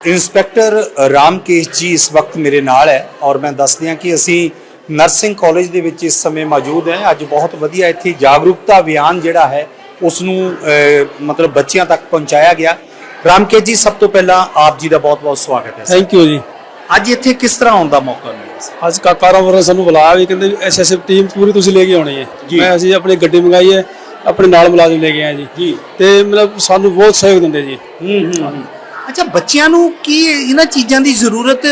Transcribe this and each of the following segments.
Inspector ਰਾਮਕੇਸ਼ ਜੀ ਇਸ ਵਕਤ ਮੇਰੇ ਨਾਲ ਹੈ ਔਰ ਮੈਂ ਦੱਸ ਦਿਆਂ ਕਿ ਅਸੀਂ ਨਰਸਿੰਗ ਕਾਲਜ ਦੇ ਵਿੱਚ ਇਸ ਸਮੇਂ ਮੌਜੂਦ ਹੈ। ਅੱਜ ਬਹੁਤ ਵਧੀਆ ਇੱਥੇ ਜਾਗਰੂਕਤਾ ਅਭਿਆਨ ਜਿਹੜਾ ਹੈ ਉਸ ਨੂੰ ਮਤਲਬ ਬੱਚਿਆਂ ਤੱਕ ਪਹੁੰਚਾਇਆ ਗਿਆ। ਰਾਮਕੇਸ਼ ਜੀ ਸਭ ਤੋਂ ਪਹਿਲਾਂ ਆਪ ਜੀ ਦਾ ਬਹੁਤ-ਬਹੁਤ ਸਵਾਗਤ ਹੈ। ਥੈਂਕ ਯੂ ਜੀ। ਅੱਜ ਇੱਥੇ ਕਿਸ ਤਰ੍ਹਾਂ ਆਉਣ ਦਾ ਮੌਕਾ ਮਿਲਿਆ ਅੱਜ ਕਾਕਾ ਰਾਮ ਵਰਨਾ ਸਾਨੂੰ ਬੁਲਾਇਆ ਵੀ ਕਹਿੰਦੇ ਐਸਐਸਐਫ ਟੀਮ ਪੂਰੀ ਤੁਸੀਂ ਲੈ ਕੇ ਆਉਣੀ ਹੈ। ਮੈਂ ਅਸੀਂ ਆਪਣੀ ਗੱਡੀ ਮੰਗਾਈ ਹੈ ਆਪਣੇ ਨਾਲ ਮੁਲਾਜ਼ਮ ਲੈ ਕੇ ਆਏ ਜੀ। ਤੇ ਮਤਲਬ ਸਾਨੂੰ ਬਹੁਤ ਸਹਿਯੋਗ ਦਿੰਦੇ ਜੀ। ਅੱਛਾ ਬੱਚਿਆਂ ਨੂੰ ਕੀ ਇਹਨਾਂ ਚੀਜ਼ਾਂ ਦੀ ਜ਼ਰੂਰਤ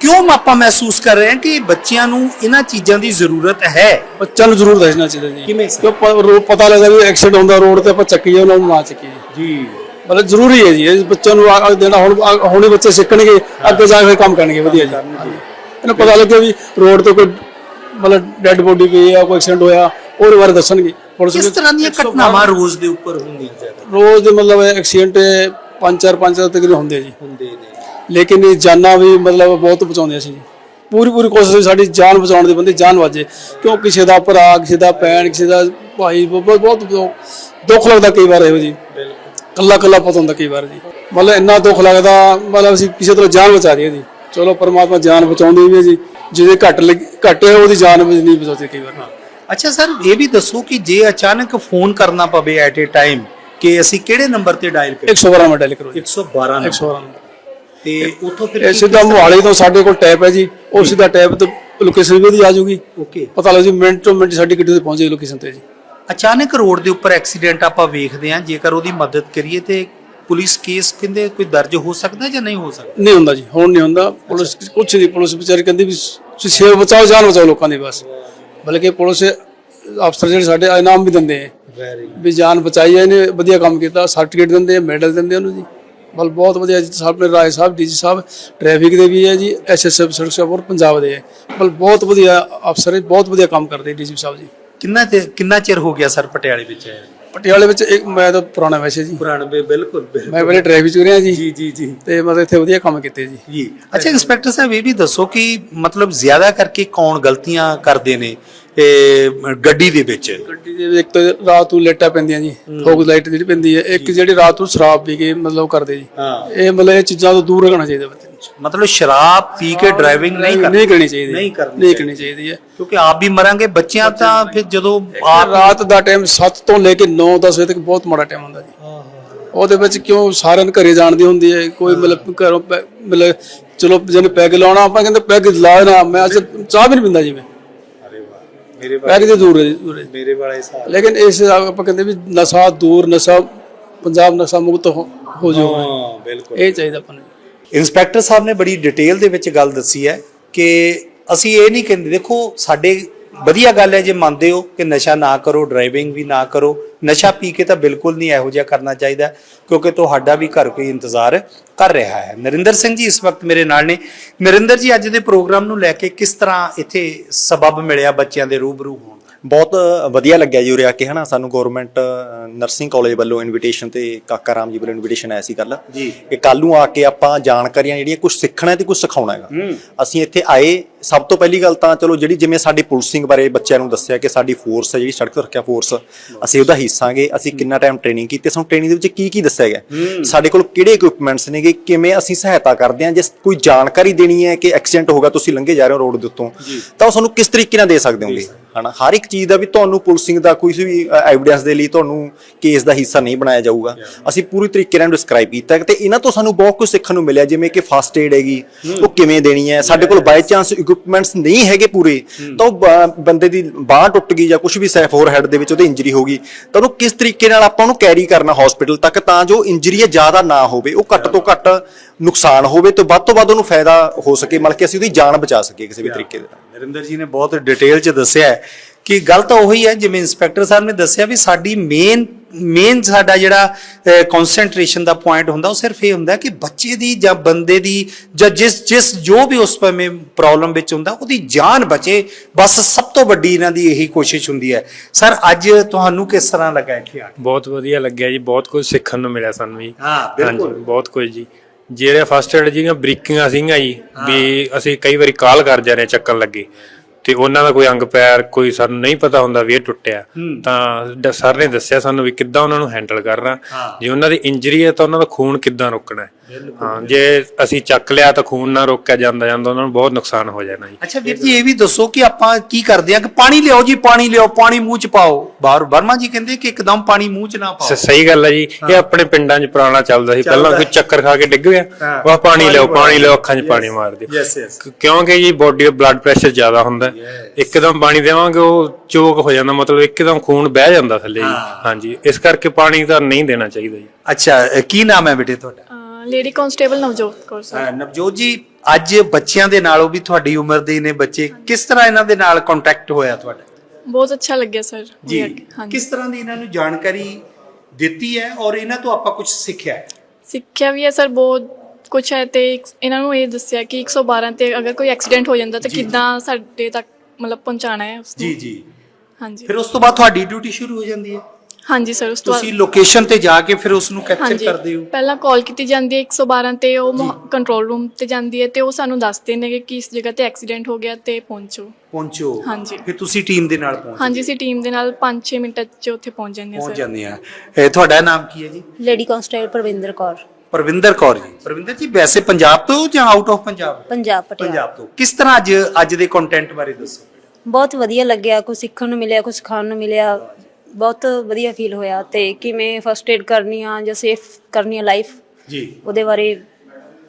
ਕਿਉਂ ਆਪਾਂ ਮਹਿਸੂਸ ਕਰ ਰਹੇ ਹਾਂ ਕਿ ਬੱਚਿਆਂ ਨੂੰ ਇਹਨਾਂ ਚੀਜ਼ਾਂ ਦੀ ਜ਼ਰੂਰਤ ਹੈ? ਬੱਚਿਆਂ ਨੂੰ ਜ਼ਰੂਰ ਦੱਸਣਾ ਚਾਹੀਦਾ ਜੀ। ਕਿਵੇਂ ਸਰ? ਕਿਉਂ ਪ- ਰੋ- ਪਤਾ ਲੱਗਦਾ ਵੀ ਐਕਸੀਡੈਂਟ ਹੁੰਦਾ ਰੋਡ ਤੇ ਆਪਾਂ ਚੱਕੀਏ ਉਹਨਾਂ ਨੂੰ ਨਾ ਚੱਕੀਏ। ਜੀ। ਮਤਲਬ ਜ਼ਰੂਰੀ ਹੈ ਜੀ ਇਹ ਬੱਚਿਆਂ ਨੂੰ ਆ- ਆ ਦੇਣਾ ਹੁਣ ਆ- ਹੁਣੇ ਬੱਚੇ ਸਿੱਖਣਗੇ ਅੱਗੇ ਜਾ ਕੇ ਕੰਮ ਕਰਨਗੇ ਵਧੀਆ ਜੀ। ਹਾਂਜੀ। ਇਹਨਾਂ ਪਤਾ ਲੱਗਿਆ ਵੀ ਰੋਡ ਤੇ ਕੋਈ ਮਤਲਬ ਡੈੱਡ ਬੋਡੀ ਪਈ ਆ ਕੋਈ ਐਕਸੀਡੈਂਟ ਹੋਇਆ ਉਹਦੇ ਬਾਰੇ ਦੱਸਣਗੇ। ਪੁਲਿਸ ਕਿਸ ਨੂੰ ਤਰ੍ਹਾਂ ਦੀਆਂ ਘਟਨਾਵਾਂ ਰੋਜ਼ ਦੇ ਉੱਪਰ ਹੁੰਦੀਆਂ ਜ਼ਿਆਦਾ? ਰੋਜ਼ ਮਤਲਬ ਐਕਸੀਡੈਂਟ ਪੰਜ ਚਾਰ ਪੰਜ ਚਾਰ ਹੁੰਦੇ ਜੀ। ਹੁੰਦੇ ਨੇ। ਲੇਕਿਨ ਇਹ ਜਾਨਾਂ ਵੀ ਮਤਲਬ ਬਹੁਤ ਬਚਾਉਂਦੇ ਸੀ ਜੀ ਪੂਰੀ ਪੂਰੀ ਕੋਸ਼ਿਸ਼ ਸੀ ਸਾਡੀ ਜਾਨ ਬਚਾਉਣ ਦੀ ਬੰਦੇ ਜਾਨ ਵਾਜੇ। ਕਿਉਂ? ਕਿਸੇ ਦਾ ਭਰਾ ਕਿਸੇ ਦਾ ਭੈਣ ਕਿਸੇ ਦਾ ਭਾਈ ਬਹੁਤ ਬਹੁਤ ਦੁੱਖ ਲੱਗਦਾ ਕਈ ਵਾਰ ਇਹੋ ਜੀ। ਕੱਲਾ ਕੱਲਾ ਪਤਾ ਹੁੰਦਾ ਕਈ ਵਾਰ ਜੀ। ਮਤਲਬ ਇੰਨਾ ਦੁੱਖ ਲੱਗਦਾ ਮਤਲਬ ਅਸੀਂ ਕਿਸੇ ਤਰ੍ਹਾਂ ਜਾਨ ਬਚਾ ਦਈਏ ਜੀ। ਚਲੋ ਪਰਮਾਤਮਾ ਜਾਨ ਬਚਾਉਂਦੀ ਵੀ ਹੈ ਜੀ। ਜਿਹਦੇ ਘੱਟ ਲੱਗ- ਘੱਟ ਹੈ ਉਹਦੀ ਜਾਨ ਵੀ ਨਹੀਂ ਬਚਾਉਂਦੀ ਕਈ ਵਾਰ ਅੱਛਾ ਸਰ ਇਹ ਵੀ ਦੱਸੋ ਕਿ ਜੇ ਅਚਾਨਕ ਫੋਨ ਕਰਨਾ ਪਵੇ ਐਟ ਏ ਟਾਈਮ ਕਿ ਅਸੀਂ ਕਿਹੜੇ ਨੰਬਰ ਤੇ ਡਾਇਲ ਕਰੀਏ? 112 ਮਿੰਟ ਡਾਇਲ ਕਰੋ ਜੀ। 112 ਨੰਬਰ। 112 ਮਿੰਟ ਤੇ ਉੱਥੋਂ ਫਿਰ ਇਹ ਸਿੱਧਾ ਮੋਹਾਲੀ ਤੋਂ ਸਾਡੇ ਕੋਲ ਟੈਪ ਹੈ ਜੀ। ਉਹ ਸਿੱਧਾ ਟੈਪ ਤੋਂ ਲੋਕੇਸ਼ਨ ਵੀ ਉਹਦੀ ਆ ਜਾਊਗੀ। ਓਕੇ। ਪਤਾ ਲੱਗ ਜੀ ਮਿੰਟ ਤੋਂ ਮਿੰਟ ਸਾਡੀ ਗੱਡੀ ਤੇ ਪਹੁੰਚੇ ਲੋਕੇਸ਼ਨ ਤੇ ਜੀ। ਅਚਾਨਕ ਰੋਡ ਦੇ ਉੱਪਰ ਐਕਸੀਡੈਂਟ ਆਪਾਂ ਵੇਖਦੇ ਹਾਂ। ਜੇਕਰ ਉਹਦੀ ਮਦਦ ਕਰੀਏ ਤੇ ਪੁਲਿਸ ਕੇਸ ਕਹਿੰਦੇ ਕੋਈ ਦਰਜ ਹੋ ਸਕਦਾ ਜਾਂ ਨਹੀਂ ਹੋ ਸਕਦਾ? ਨਹੀਂ ਹੁੰਦਾ ਜੀ ਹੁਣ ਨਹੀਂ ਹੁੰਦਾ। ਪੁਲਿਸ ਕੁਛ ਨਹੀਂ ਪੁਲਿਸ ਵਿਚਾਰੀ ਕਹਿੰਦੀ ਵੀ ਤੁਸੀਂ ਸੇਵ ਬਚਾਓ ਜਾਨ ਬਚਾਓ ਲੋਕਾਂ ਦੀ ਬਸ। ਬਲਕਿ ਪੁਲਿਸ ਅਫਸਰ ਜਿਹੜੇ ਸਾਡੇ ਇਨਾਮ ਵੀ ਦਿੰਦੇ ਆ। ਵੀ ਜਾਨ ਬਚਾਈ ਹੈ ਇਹਨੇ ਵਧੀਆ ਕੰਮ ਕੀਤਾ ਸਰਟੀਫਿਕੇਟ ਦਿੰਦੇ ਆ ਮੈਡਲ ਦਿੰਦੇ ਉਹਨੂੰ ਜੀ। ਬਲ ਬਹੁਤ ਵਧੀਆ ਜੀ ਸਾਹਿਬ ਨੇ ਰਾਏ ਸਾਹਿਬ ਡੀਜੀ ਸਾਹਿਬ ਟ੍ਰੈਫਿਕ ਦੇ ਵੀ ਹੈ ਜੀ ਐਸਐਸਐਫ ਸੜਕ ਔਰ ਪੰਜਾਬ ਦੇ ਹੈ ਬਲ ਬਹੁਤ ਵਧੀਆ ਅਫਸਰ ਹੈ ਬਹੁਤ ਵਧੀਆ ਕੰਮ ਕਰਦੇ ਡੀਜੀ ਸਾਹਿਬ ਜੀ। ਕਿੰਨਾ ਤੇ ਕਿੰਨਾ ਚਿਰ ਹੋ ਗਿਆ ਸਰ ਪਟਿਆਲੇ ਵਿੱਚ ਆਇਆ ਪਟਿਆਲੇ ਵਿੱਚ ਇੱਕ ਮੈਂ ਤਾਂ ਪੁਰਾਣਾ ਵੈਸੇ ਜੀ। 99 ਬਿਲਕੁਲ ਮੈਂ ਪਹਿਲੇ ਟ੍ਰੈਫਿਕ ਚ ਰਿਹਾ ਜੀ। ਜੀ ਜੀ ਜੀ। ਤੇ ਮਤਲਬ ਇੱਥੇ ਵਧੀਆ ਕੰਮ ਕੀਤੇ ਜੀ। ਜੀ। ਅੱਛਾ ਇੰਸਪੈਕਟਰ ਸਾਹਿਬ ਇਹ ਵੀ ਦੱਸੋ ਕਿ ਮਤਲਬ ਜ਼ਿਆਦਾ ਕਰਕੇ ਕੌਣ ਗਲਤੀਆਂ ਕਰਦੇ ਨੇ? ਇਹ ਗੱਡੀ ਦੇ ਵਿੱਚ। ਗੱਡੀ ਦੇ ਇੱਕ ਤਾਂ ਰਾਤ ਨੂੰ ਲੇਟਾਂ ਪੈਂਦੀਆਂ ਜੀ ਫੋਗ ਲਾਈਟ ਜਿਹੜੀ ਪੈਂਦੀ ਹੈ ਇੱਕ ਜਿਹੜੀ ਰਾਤ ਨੂੰ ਸ਼ਰਾਬ ਪੀ ਕੇ ਮਤਲਬ ਕਰਦੇ ਜੀ। ਇਹ ਮਤਲਬ ਇਹ ਚੀਜ਼ਾਂ ਤੋਂ ਦੂਰ ਰਹਿਣਾ ਚਾਹੀਦਾ ਨੂੰ। ਮਤਲਬ ਸ਼ਰਾਬ ਪੀ ਕੇ ਡਰਾਈਵਿੰਗ ਨਹੀਂ ਕਰਨੀ। ਨਹੀਂ ਕਰਨੀ ਚਾਹੀਦੀ ਨਹੀਂ ਕਰਨੀ ਚਾਹੀਦੀ। ਹੈ। ਕਿਉਂਕਿ ਆਪ ਵੀ ਮਰਾਂਗੇ ਬੱਚਿਆਂ ਤਾਂ ਫਿਰ ਜਦੋਂ ਆਪ ਰਾਤ ਦਾ ਟਾਈਮ 7 ਤੋਂ ਲੈ ਕੇ 9 10 ਵਜੇ ਤੱਕ ਬਹੁਤ ਮਾੜਾ ਟਾਈਮ ਹੁੰਦਾ ਜੀ। ਉਹਦੇ ਵਿੱਚ ਕਿਉਂ ਸਾਰਿਆਂ ਨੂੰ ਘਰੇ ਜਾਣ ਦੀ ਹੁੰਦੀ ਹੈ? ਕੋਈ ਮਤਲਬ ਘਰੋਂ ਮਤਲਬ ਚਲੋ ਜਿਹਨੇ ਪੈਗ ਲਾਉਣਾ ਆਪਾਂ ਕਹਿੰਦੇ ਪੈਗ ਲਾ ਨਾ ਮੈਂ ਅੱਜ ਚਾਹ ਵੀ ਨਹੀਂ ਪੀਂਦਾ ਜੀ ਮੈਂ। ਮੇਰੇ ਪੈਗ ਦੇ ਦੂਰ ਹੈ ਮੇਰੇ ਵਾਲੇ ਹਿਸਾਬ ਲੇਕਿਨ ਇਸ ਆਪਾਂ ਕਹਿੰਦੇ ਵੀ ਨਸ਼ਾ ਦੂਰ ਨਸ਼ਾ ਪੰਜਾਬ ਨਸ਼ਾ ਮੁਕਤ ਹੋ ਜਾਊਗਾ ਹਾਂ ਬਿਲਕੁਲ। ਇਹ ਚਾਹੀਦਾ ਆਪਾਂ ਨੂੰ। ਇੰਸਪੈਕਟਰ ਸਾਹਿਬ ਨੇ ਬੜੀ ਡਿਟੇਲ ਦੇ ਵਿੱਚ ਗੱਲ ਦੱਸੀ ਹੈ ਕਿ ਅਸੀਂ ਇਹ ਨਹੀਂ ਕਹਿੰਦੇ ਦੇਖੋ ਸਾਡੇ ਵਧੀਆ ਗੱਲ ਹੈ, ਜੇ ਮੰਨਦੇ ਹੋ ਕਿ ਨਸ਼ਾ ਨਾ ਕਰੋ ਡਰਾਈਵਿੰਗ ਵੀ ਨਾ ਕਰੋ, ਨਸ਼ਾ ਪੀ ਕੇ ਤਾਂ ਬਿਲਕੁਲ ਨਹੀਂ ਇਹੋ ਜਿਹਾ ਕਰਨਾ ਚਾਹੀਦਾ, ਕਿਉਂਕਿ ਤੁਹਾਡਾ ਵੀ ਘਰ ਕੋਈ ਇੰਤਜ਼ਾਰ ਕਰ ਰਿਹਾ ਹੈ। ਨਰਿੰਦਰ ਸਿੰਘ ਜੀ ਇਸ ਵਕਤ ਮੇਰੇ ਨਾਲ ਨੇ। ਨਰਿੰਦਰ ਜੀ, ਅੱਜ ਦੇ ਪ੍ਰੋਗਰਾਮ ਨੂੰ ਲੈ ਕੇ ਕਿਸ ਤਰ੍ਹਾਂ ਇੱਥੇ ਸਬਬ ਮਿਲਿਆ ਬੱਚਿਆਂ ਦੇ ਰੂਬਰੂ ਹੋਣ ਬਹੁਤ ਵਧੀਆ ਲੱਗਿਆ ਜੀ ਉਰੇ ਆ ਕੇ ਹਨਾ? ਸਾਨੂੰ ਗਵਰਨਮੈਂਟ ਨਰਸਿੰਗ ਕਾਲਜ ਵੱਲੋਂ ਇਨਵੀਟੇਸ਼ਨ ਤੇ ਕਾਕਾ ਰਾਮ ਜੀ ਵੱਲੋਂ ਇਨਵੀਟੇਸ਼ਨ ਆਇਆ ਸੀ ਕੱਲ ਜੀ। ਕਿ ਕੱਲ ਨੂੰ ਆ ਕੇ ਆਪਾਂ ਜਾਣਕਾਰੀਆਂ ਜਿਹੜੀਆਂ ਕੁਝ ਸਿੱਖਣਾ ਤੇ ਕੁਝ ਸਿਖਾਉਣਾ ਹੈਗਾ। ਅਸੀਂ ਇੱਥੇ ਆਏ ਸਭ ਤੋਂ ਪਹਿਲੀ ਗੱਲ ਤਾਂ ਚਲੋ ਜਿਹੜੀ ਜਿਵੇਂ ਸਾਡੀ ਪੁਲਿਸਿੰਗ ਬਾਰੇ ਬੱਚਿਆਂ ਨੂੰ ਦੱਸਿਆ ਕਿ ਸਾਡੀ ਫੋਰਸ ਹੈ ਜਿਹੜੀ ਸੜਕ ਸੁਰੱਖਿਆ ਫੋਰਸ ਅਸੀਂ ਉਹਦਾ ਹਿੱਸਾਂਗੇ ਅਸੀਂ ਕਿੰਨਾ ਟਾਈਮ ਟ੍ਰੇਨਿੰਗ ਕੀਤੀ ਸਾਨੂੰ ਟ੍ਰੇਨਿੰਗ ਦੇ ਵਿੱਚ ਕੀ ਕੀ ਦੱਸਿਆ ਗਿਆ। ਸਾਡੇ ਕੋਲ ਕਿਹੜੇ ਇਕਵਿਪਮੈਂਟਸ ਨੇਗੇ ਕਿਵੇਂ ਅਸੀਂ ਸਹਾਇਤਾ ਕਰਦੇ ਹਾਂ ਜੇ ਕੋਈ ਜਾਣਕਾਰੀ ਦੇਣੀ ਹੈ ਕਿ ਐਕਸੀਡੈਂਟ ਹੋ ਗਿਆ ਤੁਸੀਂ ਲੰਘੇ ਜਾ ਰਹੇ ਹੋ ਰੋਡ ਦੇ ਉੱਤੋਂ ਤਾਂ ਉਹ ਸਾਨੂੰ ਕਿਸ ਤਰੀਕੇ ਨਾਲ ਦੇ ਸਕਦੇ ਹੋਗੇ ਹਨਾ? ਹਰ ਇੱਕ ਚੀਜ਼ ਦਾ ਵੀ ਤੁਹਾਨੂੰ ਪੁਲਿਸਿੰਗ ਦਾ ਕੋਈ ਵੀ ਐਵੀਡੈਂਸ ਦੇ ਲਈ ਤੁਹਾਨੂੰ ਕੇਸ ਦਾ ਹਿੱਸਾ ਨਹੀਂ ਬਣਾਇਆ ਜਾਊਗਾ। ਅਸੀਂ ਪੂਰੀ ਤਰੀਕੇ ਨਾਲ ਡਿਸਕ੍ਰਾਈਬ ਕੀਤਾ ਤੇ ਇਹਨਾਂ ਤੋਂ ਸਾਨੂੰ ਬਹੁਤ ਕੁਝ ਸਿੱਖਣ ਨੂੰ ਮਿਲਿਆ ਜਿਵੇਂ ਕਿ ਫਸਟ ਏਡ ਹੈਗੀ ਉਹ ਕਿਵੇਂ ਦੇਣੀ ਹੈ? ਸਾਡੇ ਕੋਲ ਬਾਈ ਚਾਂਸ ਇਕਵਿਪਮੈਂਟਸ ਨਹੀਂ ਹੈਗੇ ਪੂਰੇ। ਤਾਂ ਉਹ ਬੰਦੇ ਦੀ ਬਾਹ ਟੁੱਟ ਗਈ ਜਾਂ ਕੁਝ ਵੀ ਸੈਫ ਹੋਰ ਹੈਡ ਦੇ ਵਿੱਚ ਉਹਦੀ ਇੰਜਰੀ ਹੋ ਗਈ ਤਾਂ ਉਹਨੂੰ ਕਿਸ ਤਰੀਕੇ ਨਾਲ ਆਪਾਂ ਉਹਨੂੰ ਕੈਰੀ ਕਰਨਾ ਹਸਪੀਟਲ ਤੱਕ ਤਾਂ ਜੋ ਇੰਜਰੀ ਜ਼ਿਆਦਾ ਨਾ ਹੋਵੇ ਉਹ ਘੱਟ ਤੋਂ ਘੱਟ ਨੁਕਸਾਨ ਹੋਵੇ ਤੇ ਵੱਧ ਤੋਂ ਵੱਧ ਉਹਨੂੰ ਫਾਇਦਾ ਹੋ ਸਕੇ ਮਤਲਬ ਕਿ ਅਸੀਂ ਉਹਦੀ ਜਾਨ ਬਚਾ ਸਕੀਏ ਕਿਸੇ ਵੀ ਤਰੀਕੇ ਦੇ ਨਾਲ। ਨਰਿੰਦਰ ਜੀ ਨੇ ਬਹੁਤ ਡਿਟੇਲ ਚ ਦੱਸਿਆ ਕਿ ਗੱਲ ਤਾਂ ਉਹੀ ਹੈ ਜਿਵੇਂ ਇੰਸਪੈਕਟਰ ਸਾਹਿਬ ਨੇ ਦੱਸਿਆ ਵੀ ਸਾਡੀ ਮੇਨ ਮੇਨ ਸਾਡਾ ਜਿਹੜਾ ਕਨਸੈਂਟਰੇਸ਼ਨ ਦਾ ਪੁਆਇੰਟ ਹੁੰਦਾ ਉਹ ਸਿਰਫ ਇਹ ਹੁੰਦਾ ਕਿ ਬੱਚੇ ਦੀ ਜਾਂ ਬੰਦੇ ਦੀ ਜਾਂ ਜਿਸ ਜਿਸ ਜੋ ਵੀ ਉਸ ਸਮੇਂ ਪ੍ਰੋਬਲਮ ਵਿੱਚ ਹੁੰਦਾ ਉਹਦੀ ਜਾਨ ਬਚੇ। ਬਸ ਸਭ ਤੋਂ ਵੱਡੀ ਇਹਨਾਂ ਦੀ ਇਹੀ ਕੋਸ਼ਿਸ਼ ਹੁੰਦੀ ਹੈ। ਸਰ ਅੱਜ ਤੁਹਾਨੂੰ ਕਿਸ ਤਰ੍ਹਾਂ ਲੱਗਾ ਇੱਥੇ ਆ ਕੇ? ਬਹੁਤ ਵਧੀਆ ਲੱਗਿਆ ਜੀ ਬਹੁਤ ਕੁਝ ਸਿੱਖਣ ਨੂੰ ਮਿਲਿਆ ਸਾਨੂੰ ਜੀ। ਹਾਂ, ਬਿਲਕੁਲ। ਬਹੁਤ ਕੁਝ ਜੀ। ਜਿਹੜੇ ਫਸਟ ਏਡ ਜਿਹੜੀਆਂ ਬਰੀਕੀਆਂ ਸੀਗੀਆਂ ਜੀ ਵੀ ਅਸੀਂ ਕਈ ਵਾਰੀ ਕਾਲ ਕਰ ਜਾ ਰਹੇ ਚੱਕਣ ਲੱਗੇ। ਤੇ ਉਹਨਾਂ ਦਾ ਕੋਈ ਅੰਗ ਪੈਰ ਕੋਈ ਸਾਨੂੰ ਨਹੀਂ ਪਤਾ ਹੁੰਦਾ ਵੀ ਇਹ ਟੁੱਟਿਆ। ਤਾਂ ਸਰ ਨੇ ਦੱਸਿਆ ਸਾਨੂੰ ਵੀ ਕਿੱਦਾਂ ਉਹਨਾਂ ਨੂੰ ਹੈਂਡਲ ਕਰਨਾ। ਜੇ ਉਹਨਾਂ ਦੀ ਇੰਜਰੀ ਹੈ ਤਾਂ ਉਹਨਾਂ ਦਾ ਖੂਨ ਕਿੱਦਾਂ ਰੋਕਣਾ ਹੈ। ਹਾਂ ਜੇ ਅਸੀਂ ਚੱਕ ਲਿਆ ਤਾਂ ਖੂਨ ਨਾ ਰੋਕਿਆ ਜਾਂਦਾ ਜਾਂਦਾ ਉਹਨਾਂ ਨੂੰ ਬਹੁਤ ਨੁਕਸਾਨ ਹੋ ਜਾਣਾ ਜੀ। ਅੱਛਾ ਵੀਰ ਜੀ ਇਹ ਵੀ ਦੱਸੋ ਕਿ ਆਪਾਂ ਕੀ ਕਰਦੇ ਆ ਕਿ ਪਾਣੀ ਲਿਆਓ ਜੀ ਪਾਣੀ ਲਿਆਓ ਪਾਣੀ ਮੂੰਹ ਚ ਪਾਓ। ਬਾਹਰ ਵਰਮਾ ਜੀ ਕਹਿੰਦੇ ਕਿ ਇੱਕਦਮ ਪਾਣੀ ਮੂੰਹ ਚ ਨਾ ਸ- ਪਾਓ ਸਹੀ ਗੱਲ ਹੈ ਜੀ। ਇਹ ਆਪਣੇ ਪਿੰਡਾਂ 'ਚ ਪੁਰਾਣਾ ਚੱਲਦਾ ਸੀ। ਪਹਿਲਾਂ ਕੋਈ ਚੱਕਰ ਖਾ ਕੇ ਡਿੱਗ ਗਿਆ। ਹਾਂ। ਉਹ ਪਾਣੀ ਲਿਓ ਪਾਣੀ ਲਿਓ ਅੱਖਾਂ 'ਚ ਪਾਣੀ ਮਾਰ ਦਿਓ। ਯੈਸ ਯੈਸ ਕਿ- ਕਿਉਂਕਿ ਜੀ ਬੋਡੀ ਦਾ ਬਲੱਡ ਪ੍ਰੈਸ਼ਰ ਜ਼ਿਆਦਾ ਹੁੰਦਾ। ਹੈ। ਇੱਕਦਮ ਪਾਣੀ ਦੇਵਾਂਗੇ ਉਹ ਚੋਕ ਹੋ ਜਾਂਦਾ। ਮਤਲਬ ਇੱਕਦਮ ਖੂਨ ਬਹਿ ਜਾਂਦਾ ਥੱਲੇ ਜੀ। ਹਾਂਜੀ। ਇਸ ਕਰਕੇ ਪਾਣੀ ਤਾਂ ਨਹੀਂ ਦੇਣਾ ਚਾਹੀਦਾ ਜੀ। ਅੱਛਾ ਅ, ਕੀ ਨਾਮ ਹੈ ਬੇਟੇ ਤੁਹਾਡਾ? Lady constable Navjot Kaur sir. Navjot ji ਅੱਜ ਬੱਚਿਆਂ ਦੇ ਨਾਲੋਂ ਵੀ ਤੁਹਾਡੀ ਉਮਰ ਦੇ ਨੇ ਬੱਚੇ। ਕਿਸ ਤਰ੍ਹਾਂ ਇਹਨਾਂ ਦੇ ਨਾਲ ਕੰਟੈਕਟ ਹੋਇਆ ਤੁਹਾਡਾ? ਬਹੁਤ ਅੱਛਾ ਲੱਗਿਆ ਸਰ। ਜੀ ਕਿਸ ਤਰ੍ਹਾਂ ਦੀ ਇਹਨਾਂ ਨੂੰ ਜਾਣਕਾਰੀ ਦਿੱਤੀ ਹੈ ਔਰ ਇਹਨਾਂ ਤੋਂ ਆਪਾਂ ਕੁਝ ਸਿੱਖਿਆ ਹੈ? ਸਿੱਖਿਆ ਵੀ ਹੈ ਸਰ ਬਹੁਤ ਕੁਝ ਹੈ ਤੇ ਇਹਨਾਂ ਨੂੰ ਇਹ ਦੱਸਿਆ ਕਿ 112 ਤੇ ਅਗਰ ਕੋਈ ਐਕਸੀਡੈਂਟ ਹੋ ਜਾਂਦਾ ਤਾਂ ਕਿੱਦਾਂ ਸਾਡੇ ਤੱਕ ਮਤਲਬ ਪਹੁੰਚਾਣਾ ਹੈ ਉਸ ਨੂੰ ਜੀ ਜੀ। ਹਾਂਜੀ। ਫਿਰ ਉਸ ਤੋਂ ਬਾਅਦ ਤੁਹਾਡੀ ਡਿਊਟੀ ਸ਼ੁਰੂ ਹੋ ਜਾਂਦੀ ਹੈ? ਹਾਂਜੀ ਸਰ ਉਸ ਤੋਂ ਤੁਸੀਂ ਬਾਅਦ ਲੋਕੇਸ਼ਨ ਤੇ ਜਾ ਕੇ ਫਿਰ ਉਸ ਨੂੰ ਕੈਪਚਰ ਹਾਂਜੀ। ਕਰਦੇ ਹੋ। ਪਹਿਲਾਂ ਕਾਲ ਕੀਤੀ ਜਾਂਦੀ ਹੈ 112 ਤੇ ਉਹ ਕੰਟਰੋਲ ਰੂਮ ਤੇ ਜਾਂਦੀ ਹੈ ਤੇ ਉਹ ਸਾਨੂੰ ਦੱਸਦੇ ਨੇ ਕਿ ਕਿਸ ਜਗ੍ਹਾ ਤੇ ਐਕਸੀਡੈਂਟ ਹੋ ਗਿਆ ਤੇ ਪਹੁੰਚੋ। ਪਹੁੰਚੋ। ਹਾਂਜੀ। ਫਿਰ ਤੁਸੀਂ ਟੀਮ ਦੇ ਨਾਲ ਪਹੁੰਚ ਹਾਂਜੀ ਅਸੀਂ ਟੀਮ ਦੇ ਨਾਲ 5-6 ਮਿੰਟਾਂ 'ਚ ਉੱਥੇ ਪਹੁੰਚ ਜਾਂਦੇ ਹਾਂ ਪਹੁੰਚ ਸਰ। ਜਾਂਦੇ ਆ ਇਹ ਤੁਹਾਡਾ ਨਾਮ ਕੀ ਹੈ ji? Lady constable Parvinder Kaur Parvinder Kaur ji. Parvinder ji ਵੈਸੇ ਪੰਜਾਬ ਤੋਂ ਜਾਂ ਆਊਟ ਆਫ ਪੰਜਾਬ? ਪੰਜਾਬ ਪਟਿਆਲਾ। ਪੰਜਾਬ ਤੋਂ। ਕਿਸ ਤਰ੍ਹਾਂ ਅੱਜ ਅੱਜ ਦੇ ਕੰਟੈਂਟ ਬਾਰੇ ਦੱਸੋ? ਬਹੁਤ ਵਧੀਆ ਲੱਗਿਆ ਕੁਝ ਸਿੱਖਣ ਨੂੰ ਮਿਲਿਆ ਕੁਝ ਖਾਣ ਨੂੰ ਮਿਲਿਆ। ਬਹੁਤ ਵਧੀਆ ਫੀਲ ਹੋਇਆ ਤੇ ਕਿਵੇਂ ਫਸਟ ਏਡ ਕਰਨੀ ਆ ਜਾਂ ਸੇਫ ਕਰਨੀ ਆ ਲਾਈਫ ਜੀ। ਉਹਦੇ ਬਾਰੇ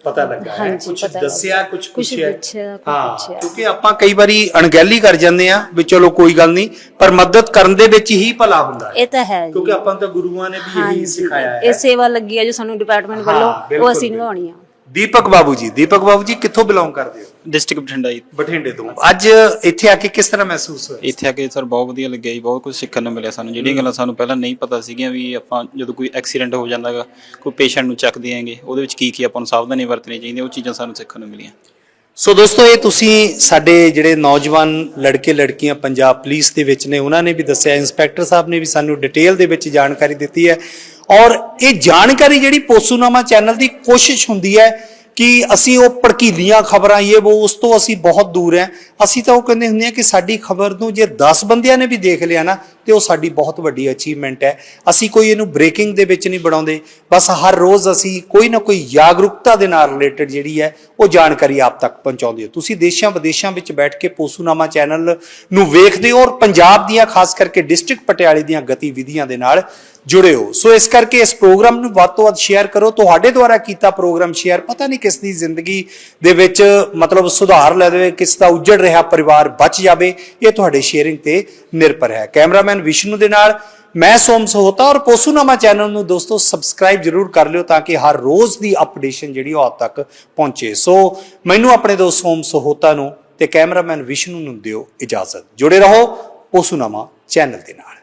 ਪਤਾ ਲੱਗਾ ਹੈ। ਹਾਂਜੀ, ਕੁਝ ਪਤਾ ਦੱਸਿਆ ਲੱਗਾ। ਕੁਝ ਕੁਛ ਪੁੱਛਿਆ? ਪੁੱਛਿਆ, ਕੁਛ ਹਾਂ ਪੁੱਛਿਆ। ਕਿਉਂਕਿ ਆਪਾਂ ਕਈ ਵਾਰੀ ਅਣਗਹਿਲੀ ਕਰ ਜਾਂਦੇ ਆ ਵੀ ਚਲੋ ਕੋਈ ਗੱਲ ਨਹੀਂ ਪਰ ਮਦਦ ਕਰਨ ਦੇ ਵਿੱਚ ਹੀ ਭਲਾ ਹੁੰਦਾ ਹੈ। ਇਹ ਤਾਂ ਹੈ ਜੀ। ਕਿਉਂਕਿ ਆਪਾਂ ਨੂੰ ਤਾਂ ਗੁਰੂਆਂ ਨੇ ਵੀ ਇਹੀ ਹਾਂਜੀ। ਸਿਖਾਇਆ ਹੈ। ਇਹ ਸੇਵਾ ਲੱਗੀ ਆ ਜੋ ਸਾਨੂੰ ਡਿਪਾਰਟਮੈਂਟ ਹਾਂ, ਵੱਲੋਂ ਬਿਲਕੁਲ, ਉਹ ਅਸੀਂ। ਨਿਭਾਉਣੀ ਆ। ਦੀਪਕ ਬਾਬੂ ਜੀ ਦੀਪਕ ਬਾਬੂ ਜੀ ਕਿੱਥੋਂ ਬਿਲੋਂਗ ਕਰਦੇ ਹੋ? ਡਿਸਟ੍ਰਿਕਟ ਬਠਿੰਡਾ ਜੀ। ਬਠਿੰਡੇ ਤੋਂ। ਅੱਜ ਇੱਥੇ ਆ ਕੇ ਕਿਸ ਤਰ੍ਹਾਂ ਮਹਿਸੂਸ ਹੋਇਆ? ਇੱਥੇ ਆ ਕੇ ਸਰ ਬਹੁਤ ਵਧੀਆ ਲੱਗਿਆ ਜੀ ਬਹੁਤ ਕੁਝ ਸਿੱਖਣ ਨੂੰ ਮਿਲਿਆ ਸਾਨੂੰ। ਜਿਹੜੀਆਂ ਗੱਲਾਂ ਸਾਨੂੰ ਪਹਿਲਾਂ ਨਹੀਂ ਪਤਾ ਸੀਗੀਆਂ ਵੀ ਆਪਾਂ ਜਦੋਂ ਕੋਈ ਐਕਸੀਡੈਂਟ ਹੋ ਜਾਂਦਾ ਗਾ ਕੋਈ ਪੇਸ਼ੈਂਟ ਨੂੰ ਚੱਕਦੇ ਆਂਗੇ ਉਹਦੇ ਵਿੱਚ ਕੀ ਕੀ ਆਪਾਂ ਨੂੰ ਸਾਵਧਾਨੀ ਵਰਤਣੀ ਚਾਹੀਦੀ ਉਹ ਚੀਜ਼ਾਂ ਸਾਨੂੰ ਸਿੱਖਣ ਨੂੰ ਮਿਲੀਆਂ। ਸੋ ਦੋਸਤੋ ਇਹ ਤੁਸੀਂ ਸਾਡੇ ਜਿਹੜੇ ਨੌਜਵਾਨ ਲੜਕੇ ਲੜਕੀਆਂ ਪੰਜਾਬ ਪੁਲਿਸ ਦੇ ਵਿੱਚ ਨੇ ਉਹਨਾਂ ਨੇ ਵੀ ਦੱਸਿਆ ਇੰਸਪੈਕਟਰ ਸਾਹਿਬ ਨੇ ਵੀ ਸਾਨੂੰ ਡਿਟੇਲ ਦੇ ਵਿੱਚ ਜਾਣਕਾਰੀ ਦਿੱਤੀ ਹੈ। ਔਰ ਇਹ ਜਾਣਕਾਰੀ ਜਿਹੜੀ ਪੋਸੂਨਾਮਾ ਚੈਨਲ ਦੀ ਕੋਸ਼ਿਸ਼ ਹੁੰਦੀ ਹੈ ਕਿ ਅਸੀਂ ਉਹ ਭੜਕੀਲੀਆਂ ਖਬਰਾਂ, ਇਹ ਉਹ ਉਸ ਤੋਂ ਅਸੀਂ ਬਹੁਤ ਦੂਰ ਹੈ। ਅਸੀਂ ਤਾਂ ਉਹ ਕਹਿੰਦੇ ਹੁੰਦੇ ਆ ਕਿ ਸਾਡੀ ਖਬਰ ਨੂੰ ਜੇ 10 ਬੰਦਿਆਂ ਨੇ ਵੀ ਦੇਖ ਲਿਆ ਨਾ ਤੇ ਉਹ ਸਾਡੀ ਬਹੁਤ ਵੱਡੀ ਅਚੀਵਮੈਂਟ ਹੈ। ਅਸੀਂ ਕੋਈ ਇਹਨੂੰ ਬ੍ਰੇਕਿੰਗ ਦੇ ਵਿੱਚ ਨਹੀਂ ਬਣਾਉਂਦੇ। ਬਸ ਹਰ ਰੋਜ਼ ਅਸੀਂ ਕੋਈ ਨਾ ਕੋਈ ਜਾਗਰੂਕਤਾ ਦੇ ਨਾਲ ਰਿਲੇਟਡ ਜਿਹੜੀ ਹੈ, ਉਹ ਜਾਣਕਾਰੀ ਆਪ ਤੱਕ ਪਹੁੰਚਾਉਂਦੇ ਹੋ। ਤੁਸੀਂ ਦੇਸ਼ਾਂ ਵਿਦੇਸ਼ਾਂ ਵਿੱਚ ਬੈਠ ਕੇ ਪੋਸੂਨਾਮਾ ਚੈਨਲ ਨੂੰ ਵੇਖਦੇ ਹੋ ਔਰ ਪੰਜਾਬ ਦੀਆਂ ਖਾਸ ਕਰਕੇ ਡਿਸਟ੍ਰਿਕਟ ਪਟਿਆਲੇ ਦੀਆਂ ਗਤੀਵਿਧੀਆਂ ਦੇ ਨਾਲ ਜੁੜੇ ਹੋ। ਸੋ ਇਸ ਕਰਕੇ ਇਸ ਪ੍ਰੋਗਰਾਮ ਨੂੰ ਵੱਧ ਤੋਂ ਵੱਧ ਸ਼ੇਅਰ ਕਰੋ। ਤੁਹਾਡੇ ਦੁਆਰਾ ਕੀਤਾ ਪ੍ਰੋਗਰਾਮ ਸ਼ੇਅਰ ਪਤਾ ਨਹੀਂ ਕਿਸ ਦੀ ਜ਼ਿੰਦਗੀ ਦੇ ਵਿੱਚ ਮਤਲਬ ਸੁਧਾਰ ਲੈ ਦੇਵੇ, ਕਿਸ ਦਾ ਉੱਜੜ ਰਿਹਾ ਪਰਿਵਾਰ ਬਚ ਜਾਵੇ, ਇਹ ਤੁਹਾਡੇ ਸ਼ੇਅਰਿੰਗ ਤੇ ਨਿਰਭਰ ਹੈ। ਕੈਮਰਾਮੈਨ ਵਿਸ਼ਨੂੰ ਦੇ ਨਾਲ, ਮੈਂ ਸੋਮ ਸਹੋਤਾ ਔਰ ਪੋਸੂਨਾਮਾ ਚੈਨਲ ਨੂੰ ਦੋਸਤੋ ਸਬਸਕ੍ਰਾਈਬ ਜਰੂਰ ਕਰ ਲਿਓ ਤਾਂ ਕਿ ਹਰ ਰੋਜ਼ ਦੀ ਅਪਡੇਸ਼ਨ ਜਿਹੜੀ ਉਹ ਆਪ ਤੱਕ ਪਹੁੰਚੇ। ਸੋ ਮੈਨੂੰ ਆਪਣੇ ਦੋਸਤ ਸੋਮ ਸਹੋਤਾ ਨੂੰ ਤੇ ਕੈਮਰਾਮੈਨ ਵਿਸ਼ਨੂੰ ਨੂੰ ਦਿਓ ਇਜਾਜ਼ਤ। ਜੁੜੇ ਰਹੋ ਪੋਸੂਨਾਮਾ ਚੈਨਲ ਦੇ ਨਾਲ।